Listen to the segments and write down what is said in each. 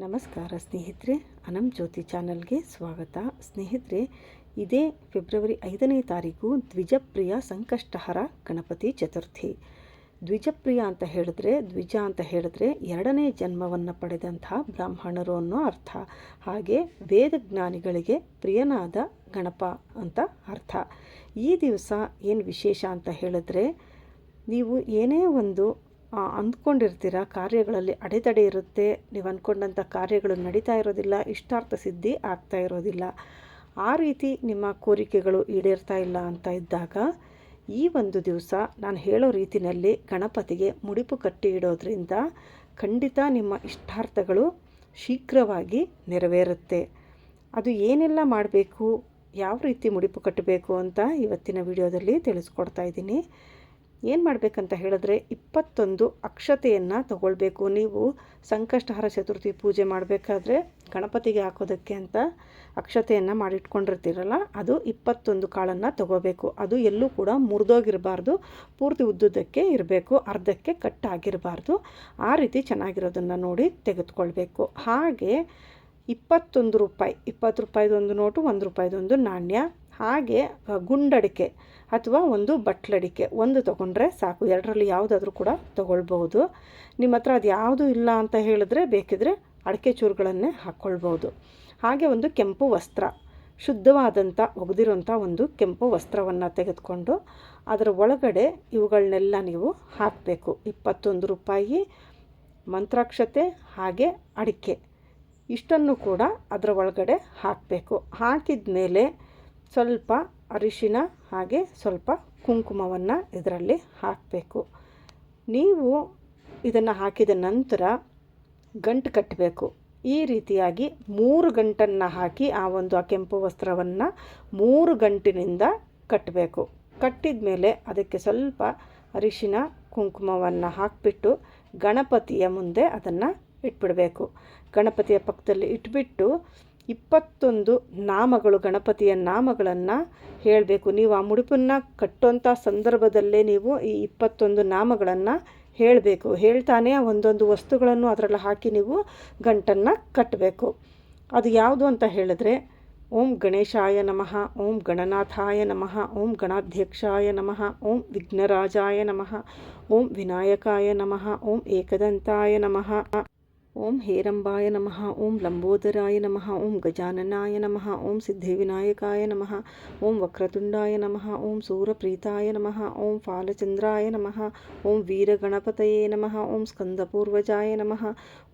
ನಮಸ್ಕಾರ ಸ್ನೇಹಿತರೆ, ಅನಂ ಜ್ಯೋತಿ ಚಾನಲ್ಗೆ ಸ್ವಾಗತ. ಸ್ನೇಹಿತರೆ, ಇದೇ ಫೆಬ್ರವರಿ ಐದನೇ ತಾರೀಕು ದ್ವಿಜಪ್ರಿಯ ಸಂಕಷ್ಟಹರ ಗಣಪತಿ ಚತುರ್ಥಿ. ದ್ವಿಜಪ್ರಿಯ ಅಂತ ಹೇಳಿದ್ರೆ, ದ್ವಿಜ ಅಂತ ಹೇಳಿದ್ರೆ ಎರಡನೇ ಜನ್ಮವನ್ನು ಪಡೆದಂತಹ ಬ್ರಾಹ್ಮಣರು ಅನ್ನೋ ಅರ್ಥ. ಹಾಗೆ ವೇದಜ್ಞಾನಿಗಳಿಗೆ ಪ್ರಿಯನಾದ ಗಣಪ ಅಂತ ಅರ್ಥ. ಈ ದಿವಸ ಏನು ವಿಶೇಷ ಅಂತ ಹೇಳಿದ್ರೆ, ನೀವು ಏನೇ ಒಂದು ಅಂದ್ಕೊಂಡಿರ್ತೀರ? ಕಾರ್ಯಗಳಲ್ಲಿ ಅಡೆತಡೆ ಇರುತ್ತೆ. ನೀವು ಅಂದ್ಕೊಂಡಂಥ ಕಾರ್ಯಗಳು ನಡೀತಾ ಇರೋದಿಲ್ಲ. ಇಷ್ಟಾರ್ಥ ಸಿದ್ಧಿ ಆಗ್ತಾ ಇರೋದಿಲ್ಲ. ಆ ರೀತಿ ನಿಮ್ಮ ಕೋರಿಕೆಗಳು ಈಡೇರ್ತಾ ಇಲ್ಲ ಅಂತ ಇದ್ದಾಗ, ಈ ಒಂದು ದಿವಸ ನಾನು ಹೇಳೋ ರೀತಿಯಲ್ಲಿ ಗಣಪತಿಗೆ ಮುಡಿಪು ಕಟ್ಟಿ ಇಡೋದ್ರಿಂದ ಖಂಡಿತ ನಿಮ್ಮ ಇಷ್ಟಾರ್ಥಗಳು ಶೀಘ್ರವಾಗಿ ನೆರವೇರುತ್ತೆ. ಅದು ಏನೆಲ್ಲ ಮಾಡಬೇಕು? ಯಾವ ರೀತಿ ಮುಡಿಪು ಕಟ್ಟಬೇಕು ಅಂತ ಇವತ್ತಿನ ವಿಡಿಯೋದಲ್ಲಿ ತಿಳಿಸ್ಕೊಡ್ತಾ ಇದ್ದೀನಿ. ಏನು ಮಾಡಬೇಕಂತ ಹೇಳಿದ್ರೆ ಇಪ್ಪತ್ತೊಂದು ಅಕ್ಷತೆಯನ್ನು ತಗೊಳ್ಬೇಕು. ನೀವು ಸಂಕಷ್ಟಹರ ಚತುರ್ಥಿ ಪೂಜೆ ಮಾಡಬೇಕಾದ್ರೆ ಗಣಪತಿಗೆ ಹಾಕೋದಕ್ಕೆ ಅಂತ ಅಕ್ಷತೆಯನ್ನು ಮಾಡಿಟ್ಕೊಂಡಿರ್ತೀರಲ್ಲ, ಅದು ಇಪ್ಪತ್ತೊಂದು ಕಾಳನ್ನು ತಗೋಬೇಕು. ಅದು ಎಲ್ಲೂ ಕೂಡ ಮುರಿದೋಗಿರಬಾರ್ದು, ಪೂರ್ತಿ ಉದ್ದುದಕ್ಕೆ ಇರಬೇಕು, ಅರ್ಧಕ್ಕೆ ಕಟ್ಟಾಗಿರಬಾರ್ದು. ಆ ರೀತಿ ಚೆನ್ನಾಗಿರೋದನ್ನು ನೋಡಿ ತೆಗೆದುಕೊಳ್ಬೇಕು. ಹಾಗೆ ಇಪ್ಪತ್ತೊಂದು ರೂಪಾಯಿ, ಇಪ್ಪತ್ತು ರೂಪಾಯಿದೊಂದು ನೋಟು, ಒಂದು ರೂಪಾಯಿದೊಂದು ನಾಣ್ಯ ಹಾಗೆ ಗುಂಡಡಿಕೆ ಅಥವಾ ಒಂದು ಬಟ್ಲಡಿಕೆ ಒಂದು ತೊಗೊಂಡ್ರೆ ಸಾಕು. ಎರಡರಲ್ಲಿ ಯಾವುದಾದ್ರೂ ಕೂಡ ತೊಗೊಳ್ಬೋದು ನಿಮ್ಮ ಹತ್ರ ಅದು ಯಾವುದು ಇಲ್ಲ ಅಂತ ಹೇಳಿದ್ರೆ ಬೇಕಿದ್ರೆ ಅಡಿಕೆ ಚೂರುಗಳನ್ನೇ ಹಾಕ್ಕೊಳ್ಬೋದು ಹಾಗೆ ಒಂದು ಕೆಂಪು ವಸ್ತ್ರ, ಶುದ್ಧವಾದಂಥ ಒಗೆದಿರೋಂಥ ಒಂದು ಕೆಂಪು ವಸ್ತ್ರವನ್ನು ತೆಗೆದುಕೊಂಡು ಅದರ ಒಳಗಡೆ ಇವುಗಳನ್ನೆಲ್ಲ ನೀವು ಹಾಕಬೇಕು. ಇಪ್ಪತ್ತೊಂದು ರೂಪಾಯಿ, ಮಂತ್ರಾಕ್ಷತೆ ಹಾಗೆ ಅಡಿಕೆ ಇಷ್ಟನ್ನು ಕೂಡ ಅದರ ಒಳಗಡೆ ಹಾಕಬೇಕು. ಹಾಕಿದ ಮೇಲೆ ಸ್ವಲ್ಪ ಅರಿಶಿನ ಹಾಗೆ ಸ್ವಲ್ಪ ಕುಂಕುಮವನ್ನು ಇದರಲ್ಲಿ ಹಾಕಬೇಕು. ನೀವು ಇದನ್ನು ಹಾಕಿದ ನಂತರ ಗಂಟು ಕಟ್ಟಬೇಕು. ಈ ರೀತಿಯಾಗಿ ಮೂರು ಗಂಟನ್ನು ಹಾಕಿ ಆ ಒಂದು ಆ ಕೆಂಪು ವಸ್ತ್ರವನ್ನು ಮೂರು ಗಂಟಿನಿಂದ ಕಟ್ಟಬೇಕು. ಕಟ್ಟಿದ ಮೇಲೆ ಅದಕ್ಕೆ ಸ್ವಲ್ಪ ಅರಿಶಿನ, ಕುಂಕುಮವನ್ನು ಹಾಕಿಬಿಟ್ಟು ಗಣಪತಿಯ ಮುಂದೆ ಅದನ್ನು ಇಟ್ಬಿಡಬೇಕು. ಗಣಪತಿಯ ಪಕ್ಕದಲ್ಲಿ ಇಟ್ಬಿಟ್ಟು ಇಪ್ಪತ್ತೊಂದು ನಾಮಗಳು, ಗಣಪತಿಯ ನಾಮಗಳನ್ನು ಹೇಳಬೇಕು. ನೀವು ಆ ಮುಡುಪನ್ನು ಕಟ್ಟುವಂಥ ಸಂದರ್ಭದಲ್ಲೇ ನೀವು ಈ ಇಪ್ಪತ್ತೊಂದು ನಾಮಗಳನ್ನು ಹೇಳಬೇಕು. ಹೇಳ್ತಾನೆ ಆ ಒಂದೊಂದು ವಸ್ತುಗಳನ್ನು ಅದರಲ್ಲಿ ಹಾಕಿ ನೀವು ಗಂಟನ್ನು ಕಟ್ಟಬೇಕು. ಅದು ಯಾವುದು ಅಂತ ಹೇಳಿದ್ರೆ, ಓಂ ಗಣೇಶಾಯ ನಮಃ, ಓಂ ಗಣನಾಥಾಯ ನಮಃ, ಓಂ ಗಣಾಧ್ಯಕ್ಷಾಯ ನಮಃ, ಓಂ ವಿಘ್ನರಾಜಾಯ ನಮಃ, ಓಂ ವಿನಾಯಕಾಯ ನಮಃ, ಓಂ ಏಕದಂತಾಯ ನಮಃ. ಓಂ ಹೇರಂಬಾಯ ನಮಃ ಓಂ ಲಂಬೋದರಾಯ ನಮಃ ಓಂ ಗಜಾನನಾಯ ನಮಃ ಓಂ ಸಿದ್ಧಿವಿನಾಯಕಾಯ ನಮಃ ಓಂ ವಕ್ರತುಂಡಾಯ ನಮಃ ಓಂ ಸೂರಪ್ರೀತಾಯ ನಮಃ ಓಂ ಫಾಲಚಂದ್ರಾಯ ನಮಃ ಓಂ ವೀರಗಣಪತಯೇ ನಮಃ ಓಂ ಸ್ಕಂದಪೂರ್ವಜಾಯ ನಮಃ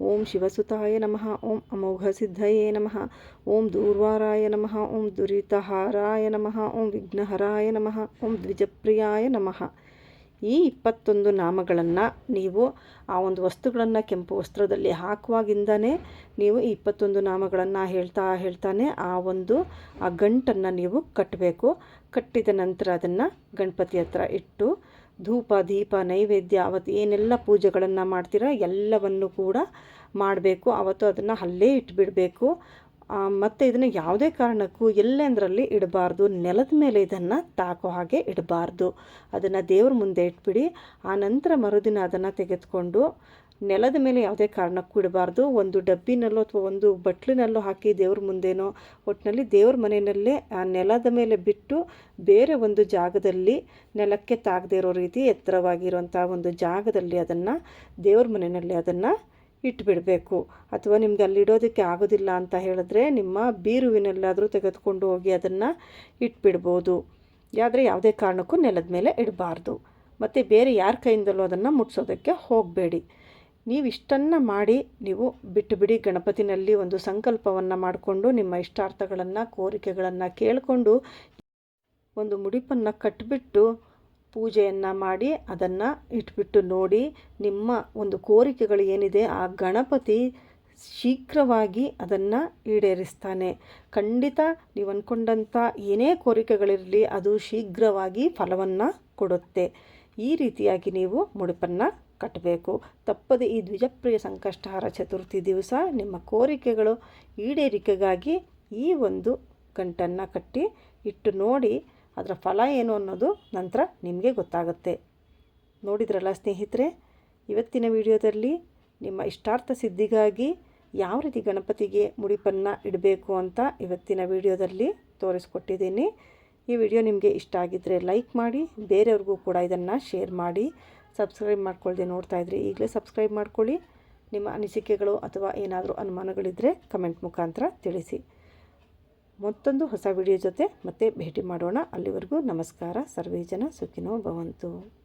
ಓಂ ಶಿವಸುತಾಯ ನಮಃ ಓಂ ಅಮೋಘಸಿದ್ಧಯೇ ನಮಃ ಓಂ ದೂರ್ವಾರಾಯ ನಮಃ ಓಂ ದುರಿತಹಾರಾಯ ನಮಃ ಓಂ ವಿಘ್ನಹರಾಯ ನಮಃ ಓಂ ದ್ವಿಜಪ್ರಿಯಾಯ ನಮಃ ಈ ಇಪ್ಪತ್ತೊಂದು ನಾಮಗಳನ್ನು ನೀವು ಆ ಒಂದು ವಸ್ತುಗಳನ್ನು ಕೆಂಪು ವಸ್ತ್ರದಲ್ಲಿ ಹಾಕುವಾಗಿಂದನೇ ನೀವು ಈ ಇಪ್ಪತ್ತೊಂದು ನಾಮಗಳನ್ನು ಹೇಳ್ತಾ ಹೇಳ್ತಾನೆ ಆ ಒಂದು, ಆ ಗಂಟನ್ನು ನೀವು ಕಟ್ಟಬೇಕು. ಕಟ್ಟಿದ ನಂತರ ಅದನ್ನು ಗಣಪತಿ ಹತ್ರ ಇಟ್ಟು ಧೂಪ, ದೀಪ, ನೈವೇದ್ಯ ಅವತ್ತು ಏನೆಲ್ಲ ಪೂಜೆಗಳನ್ನು ಮಾಡ್ತೀರಾ ಎಲ್ಲವನ್ನು ಕೂಡ ಮಾಡಬೇಕು. ಅವತ್ತು ಅದನ್ನು ಅಲ್ಲೇ ಇಟ್ಬಿಡಬೇಕು. ಮತ್ತು ಇದನ್ನು ಯಾವುದೇ ಕಾರಣಕ್ಕೂ ಎಲ್ಲೆಂದರಲ್ಲಿ ಇಡಬಾರ್ದು, ನೆಲದ ಮೇಲೆ ಇದನ್ನು ತಾಕೋ ಹಾಗೆ ಇಡಬಾರ್ದು. ಅದನ್ನು ದೇವ್ರ ಮುಂದೆ ಇಟ್ಬಿಡಿ. ಆ ನಂತರ ಮರುದಿನ ಅದನ್ನು ತೆಗೆದುಕೊಂಡು ನೆಲದ ಮೇಲೆ ಯಾವುದೇ ಕಾರಣಕ್ಕೂ ಇಡಬಾರ್ದು. ಒಂದು ಡಬ್ಬಿನಲ್ಲೋ ಅಥವಾ ಒಂದು ಬಟ್ಲಿನಲ್ಲೋ ಹಾಕಿ ದೇವ್ರ ಮುಂದೆನೋ ಒಟ್ಟಿನಲ್ಲಿ ದೇವ್ರ ಮನೆಯಲ್ಲೇ ಆ ನೆಲದ ಮೇಲೆ ಬಿಟ್ಟು ಬೇರೆ ಒಂದು ಜಾಗದಲ್ಲಿ ನೆಲಕ್ಕೆ ತಾಗದೇ ಇರೋ ರೀತಿ ಎತ್ತರವಾಗಿರುವಂಥ ಒಂದು ಜಾಗದಲ್ಲಿ ಅದನ್ನು ದೇವ್ರ ಮನೆಯಲ್ಲಿ ಅದನ್ನು ಇಟ್ಬಿಡಬೇಕು. ಅಥವಾ ನಿಮ್ಗೆ ಅಲ್ಲಿ ಇಡೋದಕ್ಕೆ ಆಗೋದಿಲ್ಲ ಅಂತ ಹೇಳಿದ್ರೆ ನಿಮ್ಮ ಬೀರುವಿನಲ್ಲಾದರೂ ತೆಗೆದುಕೊಂಡು ಹೋಗಿ ಅದನ್ನು ಇಟ್ಬಿಡ್ಬೋದು. ಆದರೆ ಯಾವುದೇ ಕಾರಣಕ್ಕೂ ನೆಲದ ಮೇಲೆ ಇಡಬಾರ್ದು. ಮತ್ತು ಬೇರೆ ಯಾರ ಕೈಯಿಂದಲೂ ಅದನ್ನು ಮುಟ್ಸೋದಕ್ಕೆ ಹೋಗಬೇಡಿ. ನೀವು ಇಷ್ಟನ್ನು ಮಾಡಿ ನೀವು ಬಿಟ್ಟು ಬಿಡಿ ಗಣಪತಿನಲ್ಲಿ ಒಂದು ಸಂಕಲ್ಪವನ್ನು ಮಾಡಿಕೊಂಡು ನಿಮ್ಮ ಇಷ್ಟಾರ್ಥಗಳನ್ನು, ಕೋರಿಕೆಗಳನ್ನು ಕೇಳಿಕೊಂಡು ಒಂದು ಮುಡಿಪನ್ನು ಕಟ್ಟಿಬಿಟ್ಟು ಪೂಜೆಯನ್ನು ಮಾಡಿ ಅದನ್ನು ಇಟ್ಬಿಟ್ಟು ನೋಡಿ ನಿಮ್ಮ ಒಂದು ಕೋರಿಕೆಗಳು ಏನಿದೆ ಆ ಗಣಪತಿ ಶೀಘ್ರವಾಗಿ ಅದನ್ನು ಈಡೇರಿಸ್ತಾನೆ. ಖಂಡಿತ ನೀವು ಅಂದ್ಕೊಂಡಂಥ ಏನೇ ಕೋರಿಕೆಗಳಿರಲಿ ಅದು ಶೀಘ್ರವಾಗಿ ಫಲವನ್ನು ಕೊಡುತ್ತೆ. ಈ ರೀತಿಯಾಗಿ ನೀವು ಮುಡುಪನ್ನು ಕಟ್ಟಬೇಕು ತಪ್ಪದೆ ಈ ದ್ವಿಜಪ್ರಿಯ ಸಂಕಷ್ಟಹಾರ ಚತುರ್ಥಿ ದಿವಸ ನಿಮ್ಮ ಕೋರಿಕೆಗಳು ಈಡೇರಿಕೆಗಾಗಿ ಈ ಒಂದು ಗಂಟನ್ನು ಕಟ್ಟಿ ಇಟ್ಟು ನೋಡಿ ಅದರ ಫಲ ಏನು ಅನ್ನೋದು ನಂತರ ನಿಮಗೆ ಗೊತ್ತಾಗುತ್ತೆ. ನೋಡಿದ್ರಲ್ಲ ಸ್ನೇಹಿತರೆ, ಇವತ್ತಿನ ವಿಡಿಯೋದಲ್ಲಿ ನಿಮ್ಮ ಇಷ್ಟಾರ್ಥ ಸಿದ್ಧಿಗಾಗಿ ಯಾವ ರೀತಿ ಗಣಪತಿಗೆ ಮುಡಿಪನ್ನು ಇಡಬೇಕು ಅಂತ ಇವತ್ತಿನ ವಿಡಿಯೋದಲ್ಲಿ ತೋರಿಸ್ಕೊಟ್ಟಿದ್ದೀನಿ. ಈ ವಿಡಿಯೋ ನಿಮಗೆ ಇಷ್ಟ ಆಗಿದ್ದರೆ ಲೈಕ್ ಮಾಡಿ, ಬೇರೆಯವ್ರಿಗೂ ಕೂಡ ಇದನ್ನು ಶೇರ್ ಮಾಡಿ, ಸಬ್ಸ್ಕ್ರೈಬ್ ಮಾಡ್ಕೊಳ್ಳದೆ ನೋಡ್ತಾ ಇದ್ರಿ ಈಗಲೇ ಸಬ್ಸ್ಕ್ರೈಬ್ ಮಾಡ್ಕೊಳ್ಳಿ. ನಿಮ್ಮ ಅನಿಸಿಕೆಗಳು ಅಥವಾ ಏನಾದರೂ ಅನುಮಾನಗಳಿದ್ದರೆ ಕಮೆಂಟ್ ಮುಖಾಂತರ ತಿಳಿಸಿ. ಮತ್ತೊಂದು ಹೊಸ ವಿಡಿಯೋ ಜೊತೆ ಮತ್ತೆ ಭೇಟಿ ಮಾಡೋಣ. ಅಲ್ಲಿವರೆಗೂ ನಮಸ್ಕಾರ. ಸರ್ವೇ ಜನ ಸುಖಿನೋ ಭವಂತು.